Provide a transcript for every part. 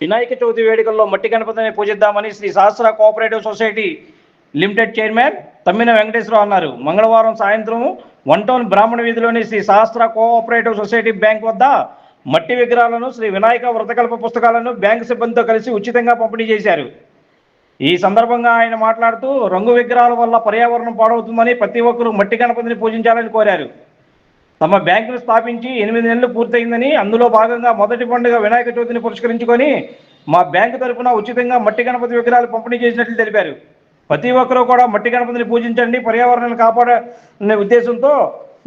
వినాయక చవితి వేడుకల్లో మట్టి గణపతిని పూజిద్దామని Shri Sahasra cooperative society limited chairman Tammina Venkateswararao అన్నారు. మంగళవారం సాయంత్రం వన్ టౌన్ బ్రాహ్మణ వీధిలోని Shri Sahasra cooperative society bank వద్ద మట్టి విగ్రహాలను శ్రీ వినాయక వ్రతకల్ప పుస్తకాలను బ్యాంకు సిబ్బందితో కలిసి ఉచితంగా పంపిణీ చేశారు. ఈ సందర్భంగా ఆయన మాట్లాడుతూ రంగు విగ్రహాల వల్ల పర్యావరణం పాడవుతుందని ప్రతి ఒక్కరూ మట్టి గణపతిని పూజించాలని కోరారు. తమ బ్యాంకును స్థాపించి ఎనిమిది నెలలు పూర్తయిందని అందులో భాగంగా మొదటి పండుగ వినాయక చవితిని పురస్కరించుకొని మా బ్యాంకు తరపున ఉచితంగా మట్టి గణపతి విగ్రహాలు పంపిణీ చేసినట్లు తెలిపారు. ప్రతి ఒక్కరూ కూడా మట్టి గణపతిని పూజించండి పర్యావరణాన్ని కాపాడనే ఉద్దేశంతో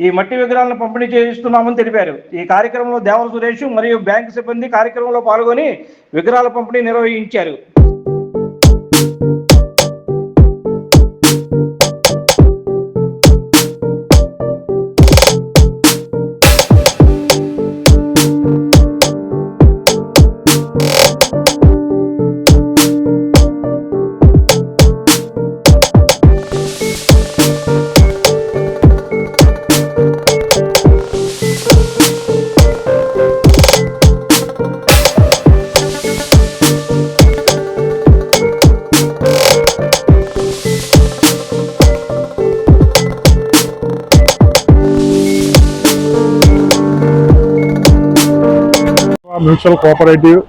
ఈ మట్టి విగ్రహాలను పంపిణీ చేయిస్తున్నామని తెలిపారు. ఈ కార్యక్రమంలో దేవల సురేష్ మరియు బ్యాంకు సిబ్బంది కార్యక్రమంలో పాల్గొని విగ్రహాల పంపిణీ నిర్వహించారు. మ్యూచువల్ కోఆపరేటివ్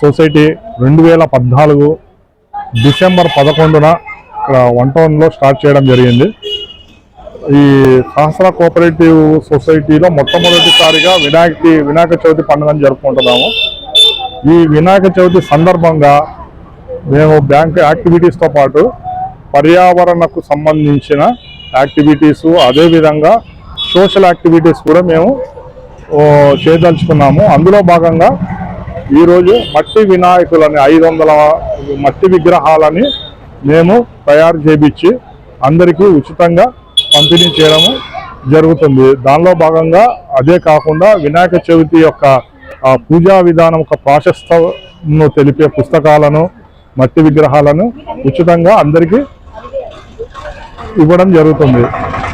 సొసైటీ రెండు వేల పద్నాలుగు డిసెంబర్ పదకొండున ఇక్కడ వన్ టౌన్లో స్టార్ట్ చేయడం జరిగింది. ఈ సహస్ర కోఆపరేటివ్ సొసైటీలో మొట్టమొదటిసారిగా వినాయక వినాయక చవితి పండుగను జరుపుకుంటున్నాము. ఈ వినాయక చవితి సందర్భంగా మేము బ్యాంక్ యాక్టివిటీస్తో పాటు పర్యావరణకు సంబంధించిన యాక్టివిటీస్ అదేవిధంగా సోషల్ యాక్టివిటీస్ కూడా మేము చేయదలుచుకున్నాము. అందులో భాగంగా ఈరోజు మట్టి వినాయకులని ఐదు వందల మట్టి విగ్రహాలని మేము తయారు చేపించి అందరికీ ఉచితంగా పంపిణీ చేయడము జరుగుతుంది. దానిలో భాగంగా అదే కాకుండా వినాయక చవితి యొక్క పూజా విధానం యొక్క ప్రాశస్తను తెలిపే పుస్తకాలను మట్టి విగ్రహాలను ఉచితంగా అందరికీ ఇవ్వడం జరుగుతుంది.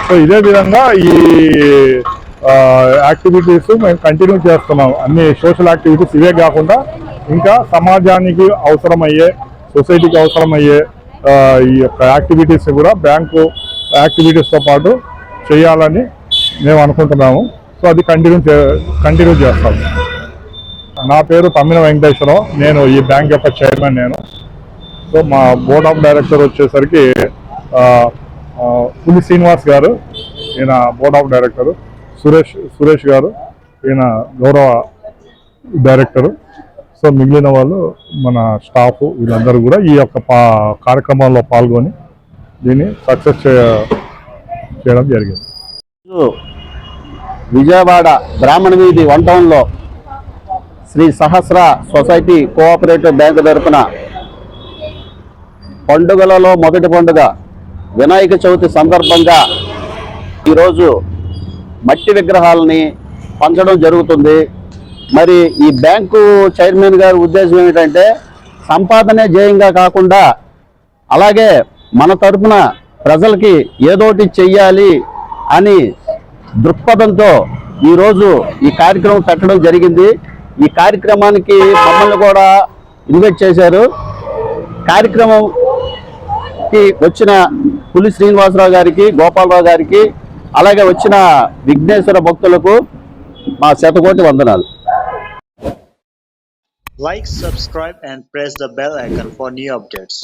సో ఇదే విధంగా ఈ యాక్టివిటీస్ మేము కంటిన్యూ చేస్తున్నాం. అన్ని సోషల్ యాక్టివిటీస్ ఇవే కాకుండా ఇంకా సమాజానికి అవసరమయ్యే సొసైటీకి అవసరమయ్యే ఈ యొక్క యాక్టివిటీస్ కూడా బ్యాంకు యాక్టివిటీస్తో పాటు చేయాలని మేము అనుకుంటున్నాము. సో అది కంటిన్యూ చే కంటిన్యూ చేస్తాము నా పేరు తమ్మిన వెంకటేశ్వరరావు. నేను ఈ బ్యాంక్ యొక్క చైర్మన్ నేను. సో మా బోర్డ్ ఆఫ్ డైరెక్టర్ వచ్చేసరికి పులి శ్రీనివాస్ గారు ఈయన board of director Suresh Suresh గారు ఈయన గౌరవ డైరెక్టరు. సో మిగిలిన వాళ్ళు మన స్టాఫ్ వీళ్ళందరూ కూడా ఈ యొక్క పా కార్యక్రమాల్లో పాల్గొని దీన్ని సక్సెస్ చేయడం జరిగింది. విజయవాడ బ్రాహ్మణ వీధి వన్ టౌన్లో Shri Sahasra society cooperative bank తరపున పండుగలలో మొదటి పండుగ వినాయక చవితి సందర్భంగా ఈరోజు మట్టి విగ్రహాలని పంచడం జరుగుతుంది. మరి ఈ బ్యాంకు చైర్మన్ గారి ఉద్దేశం ఏమిటంటే సంపాదనే జయంగా కాకుండా అలాగే మన తరపున ప్రజలకి ఏదోటి చెయ్యాలి అని దృక్పథంతో ఈరోజు ఈ కార్యక్రమం పెట్టడం జరిగింది. ఈ కార్యక్రమానికి మమ్మల్ని కూడా ఇన్వైట్ చేశారు. కార్యక్రమంకి వచ్చిన పులి శ్రీనివాసరావు గారికి గోపాలరావు గారికి అలాగే వచ్చిన విఘ్నేశ్వర భక్తులకు మా శతకోటి వందనాలు. Like subscribe and press the bell icon for new updates